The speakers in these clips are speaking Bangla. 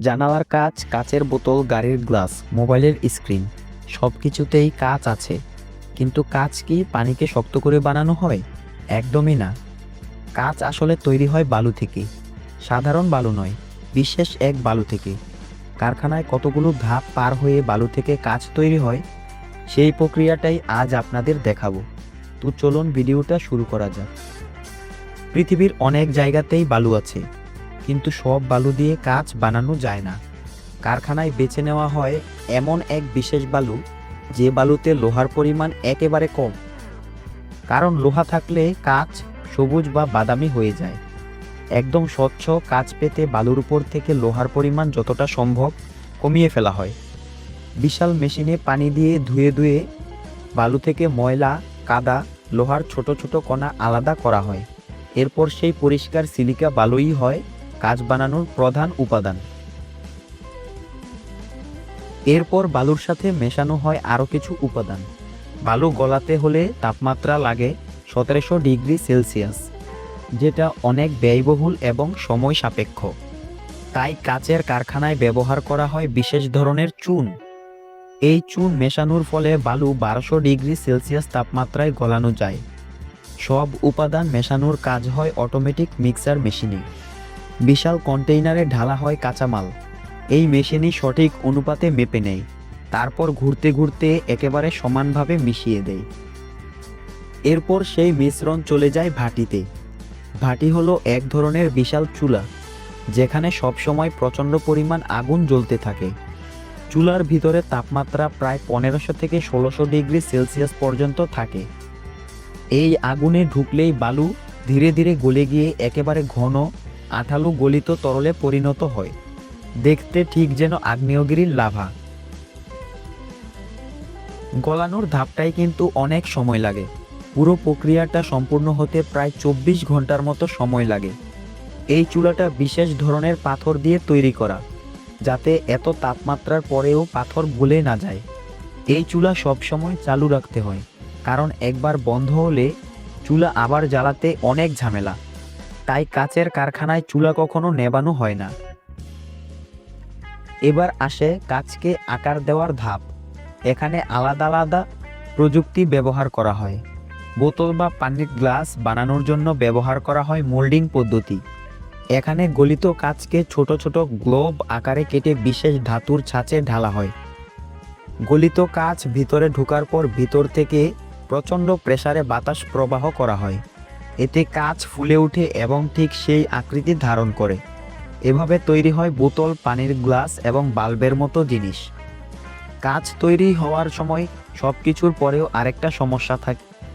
জানালার কাচ, কাচের বোতল, গাড়ির গ্লাস, মোবাইলের স্ক্রিন সব কিছুতেই কাচ আছে। কিন্তু কাচ কি পানিকে শক্ত করে বানানো হয়? একদমই না। কাচ আসলে তৈরি হয় বালু থেকে। সাধারণ বালু নয়, বিশেষ এক বালু থেকে। কারখানায় কতগুলো ধাপ পার হয়ে বালু থেকে কাচ তৈরি হয়? সেই প্রক্রিয়াটাই আজ আপনাদের দেখাবো। তো চলুন ভিডিওটা শুরু করা যাক। পৃথিবীর অনেক জায়গাতেই বালু আছে। কিন্তু সব বালু দিয়ে কাচ বানানো যায় না। কারখানায় বেছে নেওয়া হয় এমন এক বিশেষ বালু, যে বালুতে লোহার পরিমাণ একেবারে কম। কারণ লোহা থাকলে কাচ সবুজ বা বাদামি হয়ে যায়। একদম স্বচ্ছ কাচ পেতে বালুর উপর থেকে লোহার পরিমাণ যতটা সম্ভব কমিয়ে ফেলা হয়। বিশাল মেশিনে পানি দিয়ে ধুয়ে ধুয়ে বালু থেকে ময়লা, কাদা, লোহার ছোট ছোট কণা আলাদা করা হয়। এরপর সেই পরিষ্কার সিলিকা বালুই হয় কাজ বানানোর প্রধান উপাদান। এরপর বালুর সাথে মেশানো হয় আরও কিছু উপাদান। বালু গলাতে হলে তাপমাত্রা লাগে সতেরোশো ডিগ্রি সেলসিয়াস, যেটা অনেক ব্যয়বহুল এবং সময় সাপেক্ষ। তাই কাচের কারখানায় ব্যবহার করা হয় বিশেষ ধরনের চুন। এই চুন মেশানোর ফলে বালু বারোশো ডিগ্রি সেলসিয়াস তাপমাত্রায় গলানো যায়। সব উপাদান মেশানোর কাজ হয় অটোমেটিক মিক্সার মেশিনে। বিশাল কন্টেইনারে ঢালা হয় কাঁচামাল। এই মেশিনই সঠিক অনুপাতে মেপে নেয়, তারপর ঘুরতে ঘুরতে একেবারে সমানভাবে মিশিয়ে দেয়। এরপর সেই মিশ্রণ চলে যায় ভাটিতে। ভাটি হলো এক ধরনের বিশাল চুলা, যেখানে সবসময় প্রচণ্ড পরিমাণ আগুন জ্বলতে থাকে। চুলার ভিতরে তাপমাত্রা প্রায় পনেরোশো থেকে ষোলোশো ডিগ্রি সেলসিয়াস পর্যন্ত থাকে। এই আগুনে ঢুকলেই বালু ধীরে ধীরে গলে গিয়ে একেবারে ঘন আঠালো গলিত তরলে পরিণত হয়। দেখতে ঠিক যেন আগ্নেয়গিরির লাভা। গলানোর ধাপটাই কিন্তু অনেক সময় লাগে। পুরো প্রক্রিয়াটা সম্পূর্ণ হতে প্রায় চব্বিশ ঘণ্টার মতো সময় লাগে। এই চুলাটা বিশেষ ধরনের পাথর দিয়ে তৈরি করা, যাতে এত তাপমাত্রার পরেও পাথর গলে না যায়। এই চুলা সবসময় চালু রাখতে হয়, কারণ একবার বন্ধ হলে চুলা আবার জ্বালাতে অনেক ঝামেলা। তাই কাচের কারখানায় চুলা কখনো নেবানো হয় না। এবার আসে কাচকে আকার দেওয়ার ধাপ। এখানে আলাদা আলাদা প্রযুক্তি ব্যবহার করা হয়। বোতল বা পানির গ্লাস বানানোর জন্য ব্যবহার করা হয় মোল্ডিং পদ্ধতি। এখানে গলিত কাচকে ছোট ছোট গ্লোব আকারে কেটে বিশেষ ধাতুর ছাঁচে ঢালা হয়। গলিত কাচ ভিতরে ঢোকার পর ভিতর থেকে প্রচণ্ড প্রেসারে বাতাস প্রবাহ করা হয়। এতে কাচ ফুলে ওঠে এবং ঠিক সেই আকৃতি ধারণ করে। এভাবে তৈরি হয় বোতল, পানির গ্লাস এবং বাল্বের মতো জিনিস। কাচ তৈরি হওয়ার সময় সব কিছুর পরেও আরেকটা সমস্যা থাকে।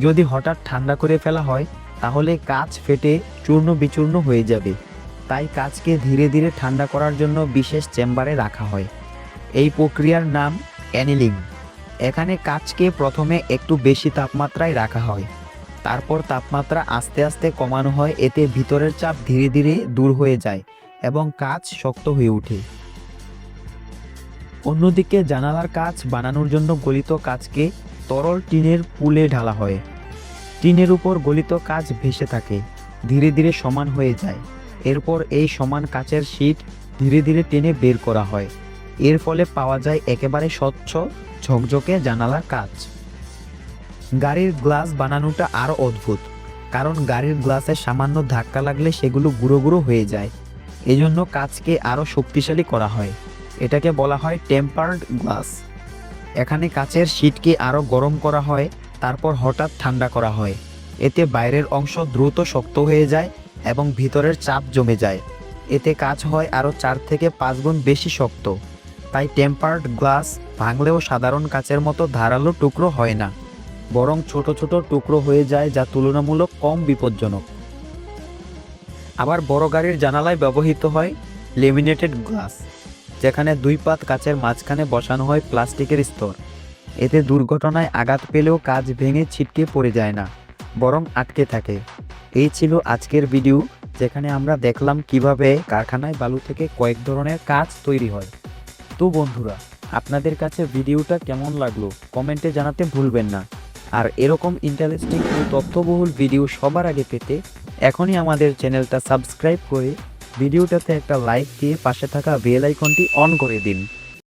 যদি হঠাৎ ঠান্ডা করে ফেলা হয়, তাহলে কাচ ফেটে চূর্ণ বিচূর্ণ হয়ে যাবে। তাই কাচকে ধীরে ধীরে ঠান্ডা করার জন্য বিশেষ চেম্বারে রাখা হয়। এই প্রক্রিয়ার নাম অ্যানিলিং। এখানে কাচকে প্রথমে একটু বেশি তাপমাত্রায় রাখা হয়। তারপর তাপমাত্রা আস্তে আস্তে কমানো হয়, এতে ভিতরের চাপ ধীরে ধীরে দূর হয়ে যায় এবং কাজ শক্ত হয়ে ওঠে। অন্যদিকে জানালার কাচ বানানোর জন্য গলিত কাচকে তরল টিনের পুলে ঢালা হয়। টিনের উপর গলিত কাচ ভেসে থাকে, ধীরে ধীরে সমান হয়ে যায়। এরপর এই সমান কাচের শীট ধীরে ধীরে টেনে বের করা হয়। এর ফলে পাওয়া যায় একেবারে স্বচ্ছ, ঝকঝকে জানালার কাচ। গাড়ির গ্লাস বানানোটা আরও অদ্ভুত, কারণ গাড়ির গ্লাসে সামান্য ধাক্কা লাগলে সেগুলো গুঁড়ো গুঁড়ো হয়ে যায়। এজন্য কাচকে আরও শক্তিশালী করা হয়। এটাকে বলা হয় টেম্পার্ড গ্লাস। এখানে কাচের শীটকে আরও গরম করা হয়, তারপর হঠাৎ ঠান্ডা করা হয়। এতে বাইরের অংশ দ্রুত শক্ত হয়ে যায় এবং ভিতরের চাপ জমে যায়। এতে কাজ হয় আরও চার থেকে পাঁচ গুণ বেশি শক্ত। তাই টেম্পার্ড গ্লাস ভাঙলেও সাধারণ কাচের মতো ধারালো টুকরো হয় না। বরং ছোট ছোট টুকরো হয়ে যায় যা তুলনামূলক কম বিপজ্জনক। আবার বড় গাড়ির জানালায় ব্যবহৃত হয় লেমিনেটেড গ্লাস, যেখানে দুই পাত কাচের মাঝখানে বসানো হয় প্লাস্টিকের স্তর। এতে দুর্ঘটনায় আঘাত পেলেও কাজ ভেঙে ছিটকে পড়ে যায় না, বরং আটকে থাকে। এই ছিল আজকের ভিডিও, যেখানে আমরা দেখলাম কীভাবে কারখানায় বালু থেকে কয়েক ধরনের কাজ তৈরি হয়। তো বন্ধুরা, আপনাদের কাছে ভিডিওটা কেমন লাগল? কমেন্টে জানাতে ভুলবেন না। আর এরকম ইন্টারেস্টিং ও তথ্যবহুল ভিডিও সবার আগে পেতে এখনই আমাদের চ্যানেলটা সাবস্ক্রাইব করে ভিডিওটাতে একটা লাইক দিয়ে পাশে থাকা বেল আইকনটি অন করে দিন।